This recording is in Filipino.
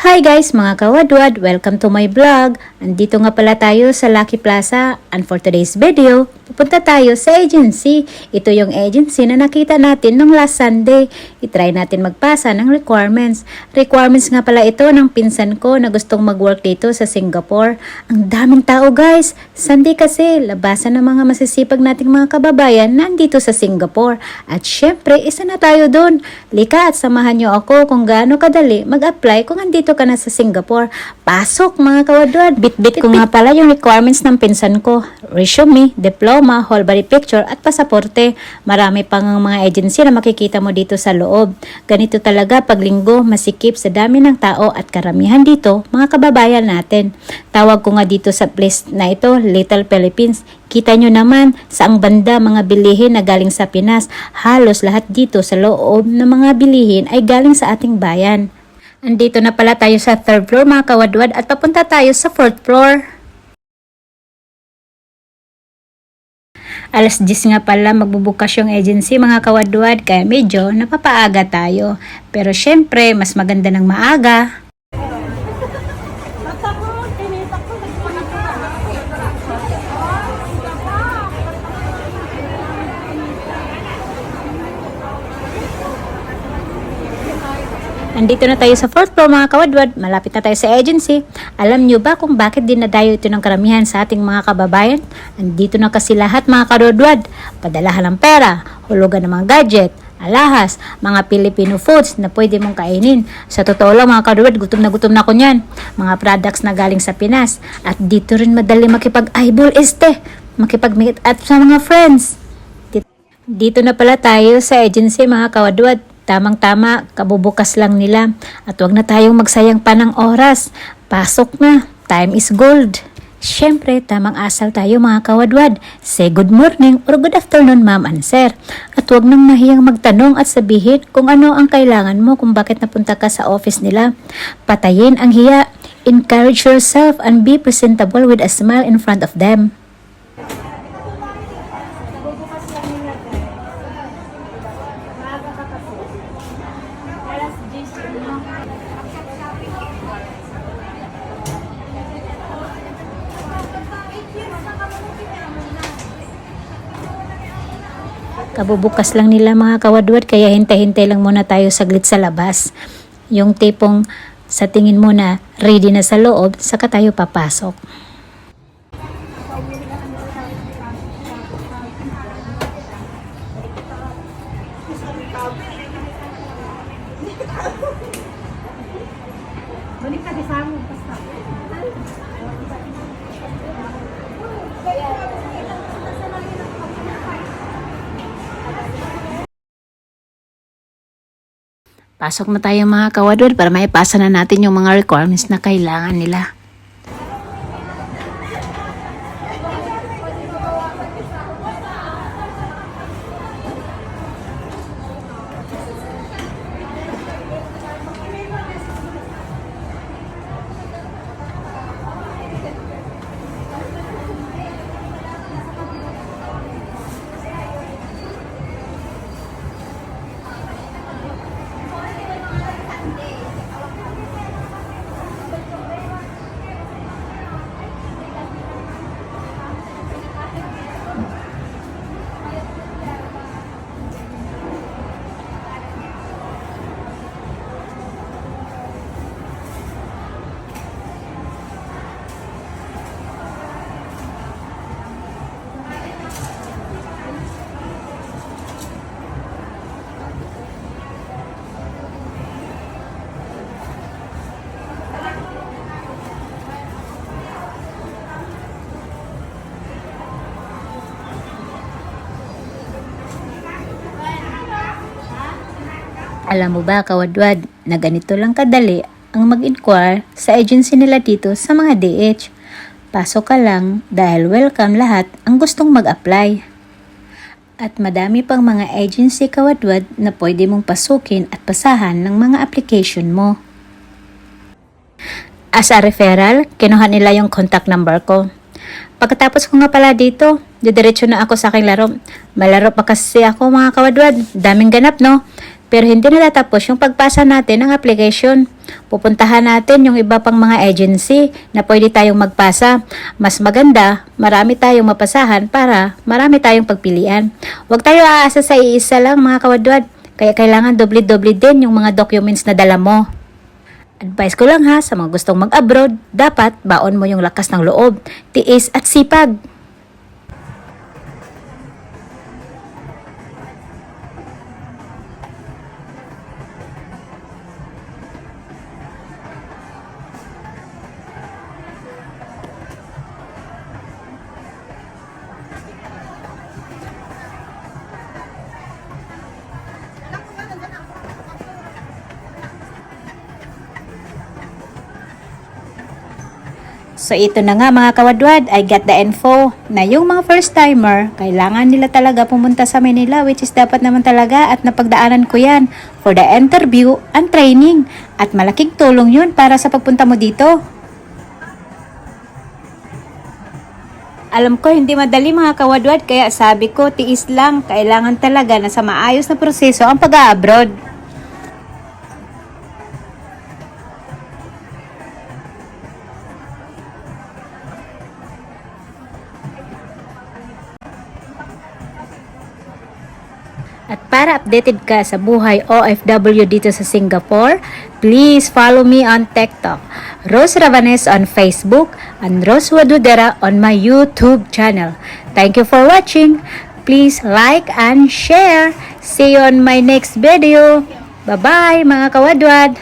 Hi guys mga kawadwad, welcome to my vlog. Andito nga pala tayo sa Lucky Plaza and for today's video, pupunta tayo sa agency. Ito yung agency na nakita natin nung last Sunday. I-try natin magpasa ng requirements. Requirements nga pala ito ng pinsan ko na gustong mag-work dito sa Singapore. Ang daming tao guys. Sunday kasi, labasan ng mga masisipag nating mga kababayan nandito sa Singapore. At syempre, isa na tayo doon. Lika at samahan nyo ako kung gaano kadali mag-apply kung andito ka na sa Singapore. Pasok mga kawadwad. Bit-bit ko nga pala yung requirements ng pinsan ko. Resume, diploma, whole body picture at pasaporte. Marami pang mga agency na makikita mo dito sa loob. Ganito talaga pag linggo, masikip sa dami ng tao at karamihan dito, mga kababayan natin. Tawag ko nga dito sa place na ito, Little Philippines. Kita nyo naman sa ang banda mga bilihin na galing sa Pinas. Halos lahat dito sa loob ng mga bilihin ay galing sa ating bayan. Andito na pala tayo sa third floor mga kawadwad at papunta tayo sa fourth floor. Alas 10 nga pala magbubukas yung agency mga kawadwad kaya medyo napapaaga tayo. Pero syempre mas maganda ng maaga. Andito na tayo sa fourth floor mga kawadwad. Malapit na tayo sa agency. Alam nyo ba kung bakit dinadayo ito ng karamihan sa ating mga kababayan? Andito na kasi lahat mga kawadwad. Padalahan ng pera, hulugan ng mga gadget, alahas, mga Filipino foods na pwede mong kainin. Sa totoo lang mga kawadwad, gutom na gutom na ko niyan. Mga products na galing sa Pinas. At dito rin madali makipag-eyeball este. Makipag-meet up sa mga friends. Dito na pala tayo sa agency mga kawadwad. Tamang-tama, kabubukas lang nila. At wag na tayong magsayang pa ng oras. Pasok na. Time is gold. Siyempre, tamang asal tayo mga kawadwad. Say good morning or good afternoon ma'am and sir. At wag nang mahiyang magtanong at sabihin kung ano ang kailangan mo kung bakit napunta ka sa office nila. Patayin ang hiya. Encourage yourself and be presentable with a smile in front of them. Kabubukas lang nila mga kawadwad kaya hintay-hintay lang muna tayo saglit sa labas. Yung tipong sa tingin mo na ready na sa loob, saka tayo papasok. Pasok na tayo mga kawadwad para maipasa na natin yung mga requirements na kailangan nila. Alam mo ba, kawadwad, na ganito lang kadali ang mag-inquire sa agency nila dito sa mga DH. Pasok ka lang dahil welcome lahat ang gustong mag-apply. At madami pang mga agency kawadwad na pwede mong pasukin at pasahan ng mga application mo. As a referral, kinuha nila yung contact number ko. Pagkatapos ko nga pala dito, didiretso na ako sa aking laro. Malaro pa kasi ako mga kawadwad. Daming ganap, no? Pero hindi natatapos yung pagpasa natin ng application. Pupuntahan natin yung iba pang mga agency na pwede tayong magpasa. Mas maganda, marami tayong mapasahan para marami tayong pagpilian. Huwag tayo aasa sa iisa lang mga kawadwad. Kaya kailangan doble-doble din yung mga documents na dala mo. Advice ko lang ha sa mga gustong mag-abroad, dapat baon mo yung lakas ng loob, tiis at sipag. So ito na nga mga kawadwad, I got the info na yung mga first timer, kailangan nila talaga pumunta sa Manila which is dapat naman talaga at napagdaanan ko yan for the interview and training at malaking tulong yun para sa pagpunta mo dito. Alam ko hindi madali mga kawadwad kaya sabi ko tiis lang, kailangan talaga na sa maayos na proseso ang pag-abroad. At para updated ka sa buhay OFW dito sa Singapore, please follow me on TikTok, Rose Ravanes on Facebook, and Rose Wadudera on my YouTube channel. Thank you for watching. Please like and share. See you on my next video. Bye-bye mga kawadwad!